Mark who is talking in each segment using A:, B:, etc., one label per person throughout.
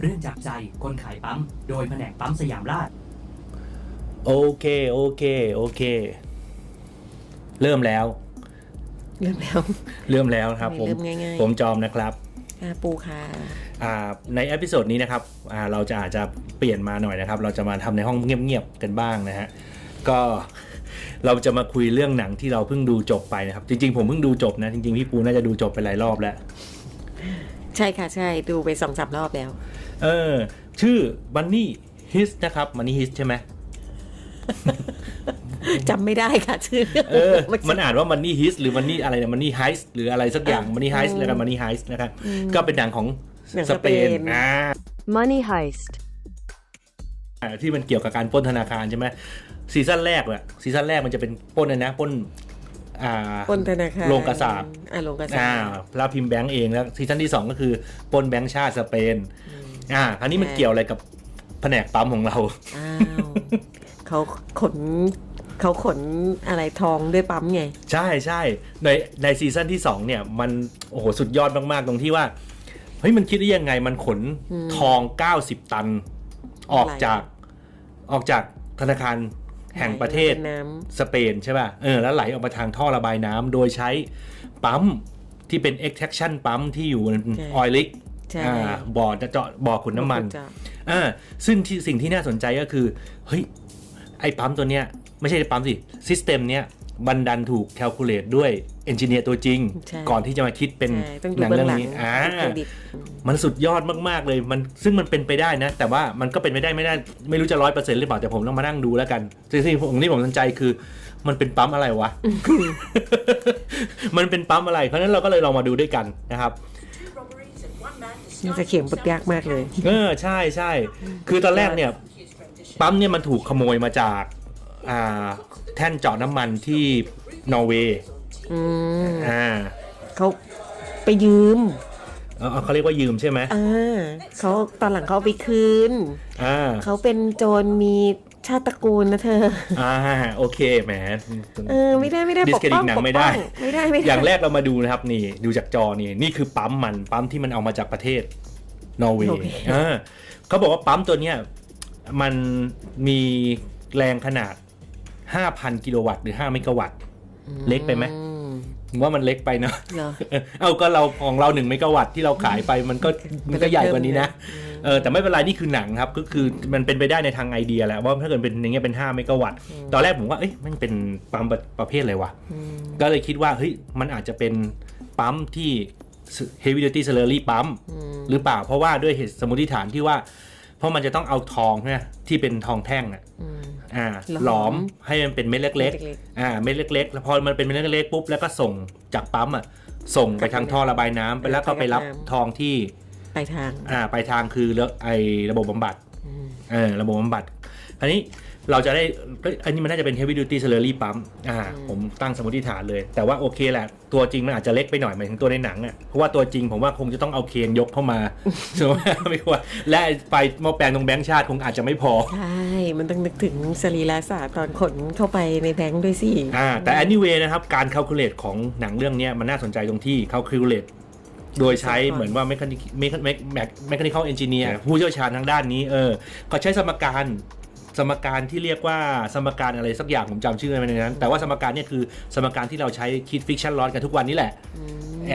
A: เรื่องจากใจคนขายปั๊ม โดยแผนกปั๊มสยามราช
B: โอเค โอเค โอเค เริ่มแล้ว
C: เริ่มแล้ว
B: เริ่มแล้วครับ
C: ไม่
B: ผม
C: เริ่มง่ายๆ
B: ผมจอมนะครับ
C: อ่าปูค่ะ
B: อ่าในเอพิโซดนี้นะครับอ่าเราจะอาจจะเปลี่ยนมาหน่อยนะครับ เราจะมาทำในห้องเงียบๆกันบ้างนะฮะ ก็เราจะมาคุยเรื่องหนังที่เราเพิ่งดูจบไปนะครับ จริงๆผมเพิ่งดูจบนะ จริงๆพี่ปูน่าจะดูจบไปหลายรอบแล้ว
C: ใช่ค่ะ ใช่ดูไปสองสามรอบแล้ว
B: เออ ชื่อบันนี่ฮิสนะครับมันนี่ฮิสใช่ไหม
C: จำไม่ได้ค่ะชื่อ
B: เออ
C: มัน
B: มันอ่านว่ามันนี่ฮิสหรือมันนี่อะไรนะมันนี่ไฮส์หรืออะไรสักอย่างมันนี่ไฮส์แล้วกันมันนี่ไฮส์นะครับก็เป็นหนังของ
C: หนัง
B: ส
C: ส
B: เป
C: เป
B: น
C: น
B: อ่า
D: Money Heist.
B: อ่าที่มันเกี่ยวกับการปล้นธนาคารใช่ไหมซีซั่นแรกอะซีซั่นแรกมันจะเป็นปล้นเลยนะปล้นอ่า
C: ปล้นธนาคาร
B: โรงกษาป
C: อ่าโรงกษา
B: อ่า
C: ป
B: แล้วพิมพ์แบงก์เองแล้วซีซั่นที่สองก็คือปล้นแบงก์ชาติสเปนอ่าคราวนี้มัน
C: ใช่
B: เกี่ยวอะไรกับแผนกปั๊มของเรา
C: อ้าวเขาขนเขาขนอะไรทองด้วยปั๊มไง
B: ใช่ใช่ในในซีซั่นที่ 2 เนี่ย มันโอ้โหสุดยอดมากๆ ตรงที่ว่าเฮ้ยมันคิดได้ยังไงมันขนทอง 90 ตัน ออกจากออกจากธนาคาร แห่งประเทศ
C: ไหลเป็นน้
B: สเปนใช่ป่ะเออแล้วไหลออกมาทางท่อระบายน้ำโดยใช้ปั๊มที่เป็น extraction ปั๊มที่อยู่ในออยลิก
C: ใช่
B: อ่าบ่อจะเจาะบ่อขุนน้ำมัน
C: จ้ะ
B: อ่าซึ่งที่สิ่งที่น่าสนใจก็คือ เฮ้ย ไอ้ปั๊มตัวเนี้ย ไม่ใช่ปั๊มสิ ซิสเต็มเนี้ย บันดันถูกแคลคูลเลตด้วยเอนจิเนียร์ตัวจริง
C: ใช่
B: ก่อนที่จะมาคิดเป็น
C: ใช่ต้องดู
B: หนัง
C: เบื้อ
B: เรื่องง
C: หลัง
B: นี้อ่า
C: ดูเครดิต
B: มันสุดยอดมากๆเลยมันซึ่งมันเป็นไปได้นะ แต่ว่ามันก็เป็นไม่ได้ไม่ได้ไม่รู้จะร้อยเปอร์เซ็นต์หรือเปล่า แต่ผมต้องมานั่งดูแล้วกันสิ่งที่ผมที่ผมสนใจคือมันเป็นปั๊มอะไรวะ มันเป็นปั๊มอะไร เพราะฉะนั้นเราก็เลยลองมาดูด้วยกันนะครับ
C: มันจะเขียนบทยากมากเลย
B: เออใช่ใช่ คือตอนแรกเนี่ย ปั๊มเนี่ยมันถูกขโมยมาจากอ่า แท่นเจาะน้ำมันที่นอร์เวย์
C: อืม
B: อ่า
C: เขาไปยืม
B: เอาเอาเขาเรียกว่ายืมใช่ไหม
C: อ่าเขาตอนหลังเขาเอาไปคืน
B: อ่า
C: เขาเป็นโจรมีชาติตระกูลนะเธอ
B: อ่าโอเคแหม
C: เออไม่ได้ไม่ได้
B: ดิ
C: ป
B: ส
C: ก
B: เครดิ
C: ป้
B: ต
C: อง
B: หนัง
C: ปก
B: ไม่
C: ป้
B: ได้
C: องไม่ได้ไม่ได้
B: อย่างแรกเรามาดูนะครับนี่ ดูจากจอนี่นี่คือปั๊มมันปั๊มที่มันเอามาจากประเทศนอร์เวย์อ่าเขาบอกว่าปั๊มตัวเนี้ยมันมีแรงขนาด 5,000 กิโลวัตต์หรือ 5 เมกะวัตต์ เล็กไปไหม
C: อืม
B: ผมว่ามันเล็กไปเนาะ
C: เหรอ
B: เอาก็เราของเราหนึ่งเมกะวัตต์ที่เราขายไปมันก็มันก็ใหญ่กว่านี้นะ
C: อืม
B: เออแต่ไม่เป็นไรนี่คือหนังครับก็คือมันเป็นไปได้ในทางไอเดียแหละว่าถ้าเกิดเป็นอย่างเงี้ยเป็น 5 เมกะวัตต์ตอนแรกผมว่าเอ้ยมันเป็นปั๊มประเภทอะไรวะ
C: อืม
B: ก็เลยคิดว่าเฮ้ยมันอาจจะเป็นปั๊มที่ heavy duty slurry ปั๊ม
C: อืม
B: หรือเปล่าเพราะว่าด้วยเหตุสมมติฐานที่ว่า เพราะมันจะต้องเอาทองเนี่ยที่เป็นทองแท่งอะ
C: อืม
B: อ่า
C: หลอม
B: หลอมให้มันเป็นเม็ดเล็ก
C: เม็ดเล็ก
B: ๆอ่าเม็ดเล็กๆแล้วพอมันเป็นเม็ดเล็กๆปุ๊บแล้วก็ส่งจากปั๊มอะส่งไปทางท่อระบายน้ำไปแล้วก็ไปรับทองที่
C: ปลายทาง
B: อ่าปลายทางคือแล้วไอระบบบำบัด
C: อืม
B: เออระบบบำบัดอันนี้ เราจะได้เอ้ยอันนี้มันน่าจะเป็น heavy duty slurry ปั๊มอ่าผมตั้งสมมติฐานเลย แต่ว่าโอเคแหละ ตัวจริงมันอาจจะเล็กไปหน่อยหมายถึงตัวในหนังอะเพราะว่าตัวจริงผมว่าคงจะต้องเอาเคนยกเข้ามาใช่ไหมไม่ควรและไอ้ไฟหม้อแปลงตรงแบงค์ชาติคงอาจจะไม่พอ
C: ใช่ มันต้องนึกถึงสรีระศาสตร์ตอนขนเข้าไปในแบงค์ด้วยสิ
B: อ่าแต่ anyway นะครับการ calculate ของหนังเรื่องเนี้ยมันน่าสนใจตรงที่ calculate โดยใช้เหมือนว่า mechanic mechanical engineer ผู้เชี่ยวชาญทางด้านนี้เออเขาใช้สมการ สมการที่เรียกว่าสมการอะไรสักอย่างผมจำชื่อไม่ได้ในนั้น แต่ว่าสมการเนี่ยคือสมการที่เราใช้คิด friction loss กันทุกวันนี้แหละ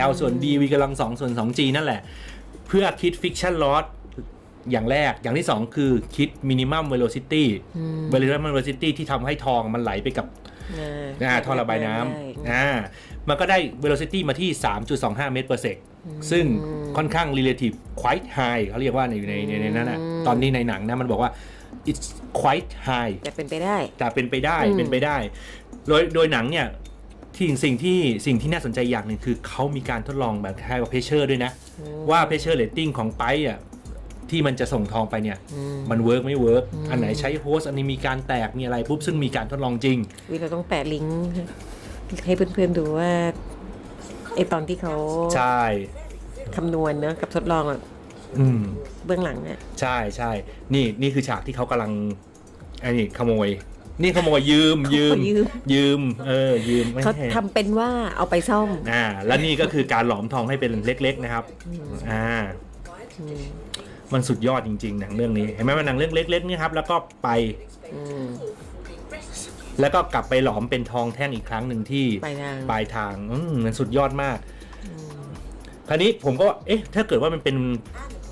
B: L ส่วน d v กำลัง2ส่วน 2g นั่นแหละ เพื่อคิด friction loss อย่างแรกอย่างที่ 2 คือคิด minimum velocity
C: อืม
B: minimum velocity ที่ทำให้ทองมันไหลไปกับ
C: อ่า
B: อ่าท่อระบายน้
C: ได้ำ
B: อ่ามันก็ได้ velocity มาที่ 3.25 เมตร per sec ซึ่งค่อนข้าง relative quite high เขาเรียกว่าในในในในนั้นนะตอนนี้ในหนังนะมันบอกว่า it's quite high
C: แต่เป็นไปได้
B: แต่เป็นไปได้
C: อืม
B: เป็นไปได้ โดยโดยหนังเนี่ยที่สิ่งที่สิ่งที่น่าสนใจอย่างหนึ่งคือเขามีการทดลองแบบคล้ายกับเพชเชอร์ด้วยนะ ว่าเพชเชอร์เรตติ้งของไปอะที่มันจะส่งทองไปเนี่ย
C: อืม
B: มันเวิร์กไม่เวิร์กอันไหนใช้โฮสต์อันนี้มีการแตกมีอะไรปุ๊บซึ่งมีการทดลองจริง
C: วิเราต้องแปะลิงก์ให้เพื่อนๆดูว่าไอตอนที่เขา
B: ใช่
C: คำนวณเนอะกับทดลองอะ
B: อืม
C: เบื้องหลังเนี่ย
B: ใช่ใช่ นี่นี่คือฉากที่เขากำลังไอ้นี่ขโมย นี่ขโมยยืมยืม
C: ยืม
B: ยืม เออ ยืมไม่
C: เขา
B: ให้
C: ทำเป็นว่าเอาไปซ่อม
B: อ่า แล้วนี่ก็คือการหลอมทองให้เป็นเล็ก ๆ นะครับ อ่า
C: อืม
B: มันสุดยอดจริงๆหนังเรื่องนี้เห็นไหมมันหนังเรื่องเล็กๆนี่ครับ แล้วก็ไป
C: อืม
B: แล้วก็กลับไปหลอมเป็นทองแท่งอีกครั้งหนึ่งที่
C: ไปทาง
B: ปลายทางอืมมันสุดยอดมาก คราวนี้ผมก็ เอ๊ะ ถ้าเกิดว่ามันเป็น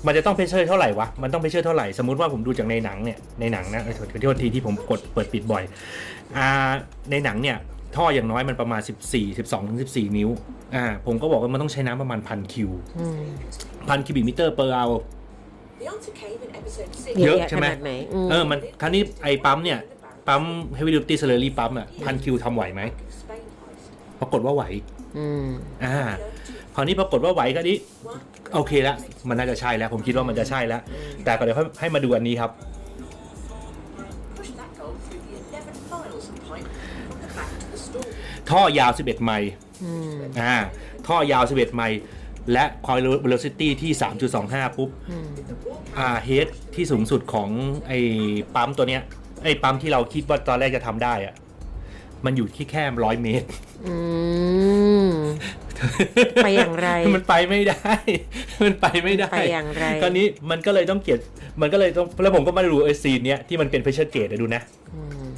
B: มันจะต้องเพชเชอร์เท่าไหร่วะ มันต้องเพชเชอร์เท่าไหร่ สมมติว่าผมดูจากในหนังเนี่ย ในหนังนะเออขอโทษทีที่ผมกดเปิดปิดบ่อย อ่า ในหนังเนี่ย ท่ออย่างน้อยมันประมาณ 14 12ถึง14 นิ้ว อ่า ผมก็บอกว่ามันต้องใช้น้ำประมาณพันคิว
C: อืม
B: พันคิวบิกมิเตอร์เปอร์เอา
D: The answer came in episode six.
B: เยอะใช่ไหม
C: ขนาดไหนอืม
B: เออ มันคราวนี้ไอ้ปั๊มเนี่ย ปั๊ม heavy duty slurry ปั๊มอะพันคิวทำไหวไหม
D: Spain heist.
B: ปรากฏว่าไหว
C: อืม
B: อ่า คราวนี้ปรากฏว่าไหวก็นี้ โอเคแล้วมันน่าจะใช่แล้ว ผมคิดว่ามันจะใช่แล้ว แต่ก็เดี๋ยวให้ให้มาดูอันนี้ครับ
D: Push that goal through the 11 miles of pipe from the back to the store.
B: ท่อยาว 11 ไมล์
C: อืม
B: อ่าท่อยาว 11 ไมล์และความ velocity ที่ 3.25 ปุ๊บ
C: อืม
B: อ่าเฮดที่สูงสุดของไอ้ปั๊มตัวเนี้ยไอ้ปั๊มที่เราคิดว่าตอนแรกจะทำได้อะ มันอยู่ที่แค่ร้อยเมตร
C: อืมไปอย่างไร
B: มันไปไม่ได้ มันไปไม่ได้
C: ไปอย่างไร
B: คราวนี้มันก็เลยต้องเกียดมันก็เลยต้อง แล้วผมก็มาดูไอ้ซีนเนี้ยที่มันเป็นเพชเชอร์เกตดูนะ
C: อืม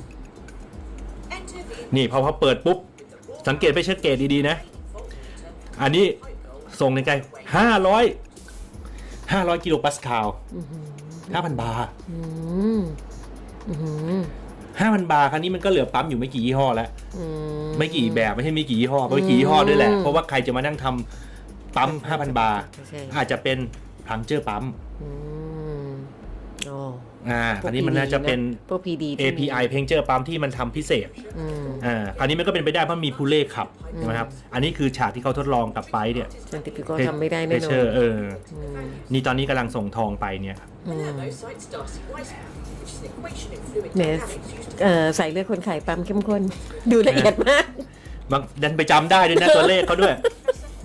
D: Enter the
B: นี่พอพอเปิดปุ๊บ สังเกตเพชเชอร์เกตดีๆนะ อันนี้ส่งในไกลห้าร้อยห้าร้อยกิโลปาสคาลห้าพันบาร์
C: อืมอืม
B: ห้าพันบาร์ครั้นี้มันก็เหลือปั๊มอยู่ไม่กี่ยี่ห้อแล้ว
C: อืม
B: ไม่กี่แบบไม่ใช่มีกี่ยี่ห้อไม่กี่ยี่ห้อด้วยแหละ
C: อืม
B: เพราะว่าใครจะมานั่งทำปั๊มห้าพันบาร์
C: ใช่
B: อาจจะเป็นพังเจอร์ปั๊ม
C: อืม โอ้
B: อ่าอันนี้มันน่าจะเป็น
C: พวก PD ที่
B: API เพงเจอร์ปั๊มที่มันทำพิเศษ
C: อืม
B: อ่า คราวนี้มันก็เป็นไปได้เพราะมีพูเล่ขับใช่ไหมครับ อันนี้คือฉากที่เขาทดลองกับไปเนี่ย
C: ซันติฟิโกทำไม่ได้
B: เพ
C: แน่นอ
B: เชอนร์เออ
C: อืม
B: นี่ตอนนี้กำลังส่งทองไปเนี่ย
D: Palermo cites Darcy Weishaupt, which is an equation in fluid
C: เนี่ย
D: dynamics used to
C: เอ่อใส่เลือดคนไข่ปั๊มเข้มข้น ดูละเอียดมาก
B: บางดันไปจำได้ด้วยนะ ตัวเลขเขาด้วย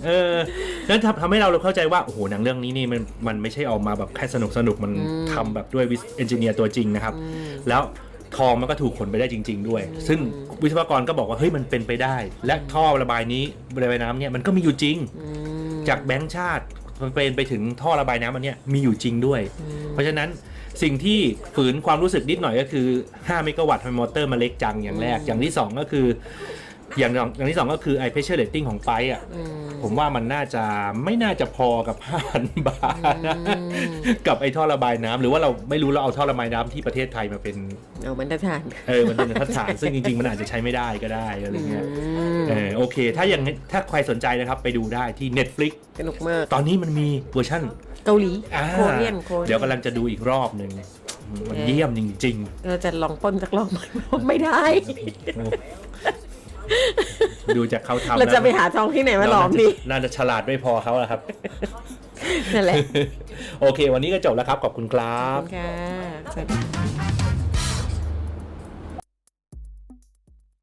B: เออ นั้นทำทำให้เราเราเข้าใจว่า โอ้โหหนังเรื่องนี้นี่มันมันไม่ใช่ออกมาแบบแค่สนุกสนุกมันทำแบบด้วยวิศเอนจิเนียร์ตัวจริงนะครับ แล้วทองมันก็ถูกขนไปได้จริง ๆ ด้วย ซึ่งวิศวกรก็บอกว่าเฮ้ยมันเป็นไปได้ และท่อระบายนี้ระบายน้ำเนี่ยมันก็มีอยู่จริง จากแบงค์ชาติมันเป็นไปถึงท่อระบายน้ำอันเนี้ยมีอยู่จริงด้วย เพราะฉะนั้นสิ่งที่ฝืนความรู้สึกนิดหน่อยก็คือ 5 เมกะวัตต์ทำไมมอเตอร์มันเล็กจังอย่างแรก อย่างที่ 2 ก็คือ อย่างอย่างที่2ก็คือไอเพชเชอร์เรตติ้งของไปอะผมว่ามันน่าจะไม่น่าจะพอกับ5,000บาทนะกับไอท่อระบายน้ำหรือว่าเราไม่รู้เราเอาท่อระบายน้ำที่ประเทศไทยมาเป็น
C: เอาบรรทัดฐาน
B: เออมันเป็นบรรทัดฐานซึ่งจริงๆ มันอาจจะใช้ไม่ได้ก็ได้อะไรเงี้ยเออโอเค ถ้าอย่างนี้ถ้าใครสนใจนะครับไปดูได้ที่ Netflix
C: สนุกมาก
B: ตอนนี้มันมีเวอร์ชั่น
C: เกาหลี
B: อ่า
C: โคเรียนโคเรียน
B: เดี๋ยวกำลังจะดูอีกรอบหนึ่งมันเยี่ยมจริง
C: เราจะลองปล้นสักรอบไหมไม่ได้
B: ๆโอ้ ดูจากเขาทำ
C: เราจะไป
B: แล้ว
C: หาทองที่ไหนมาหลอมดี
B: น่าจะฉลาดไม่พอเขาแล้วครับ
C: นั่นแหละ
B: โอเค วันนี้ก็จบแล้วครับ ขอบคุณครั
C: ขอบบคุณค่ะสวัสดี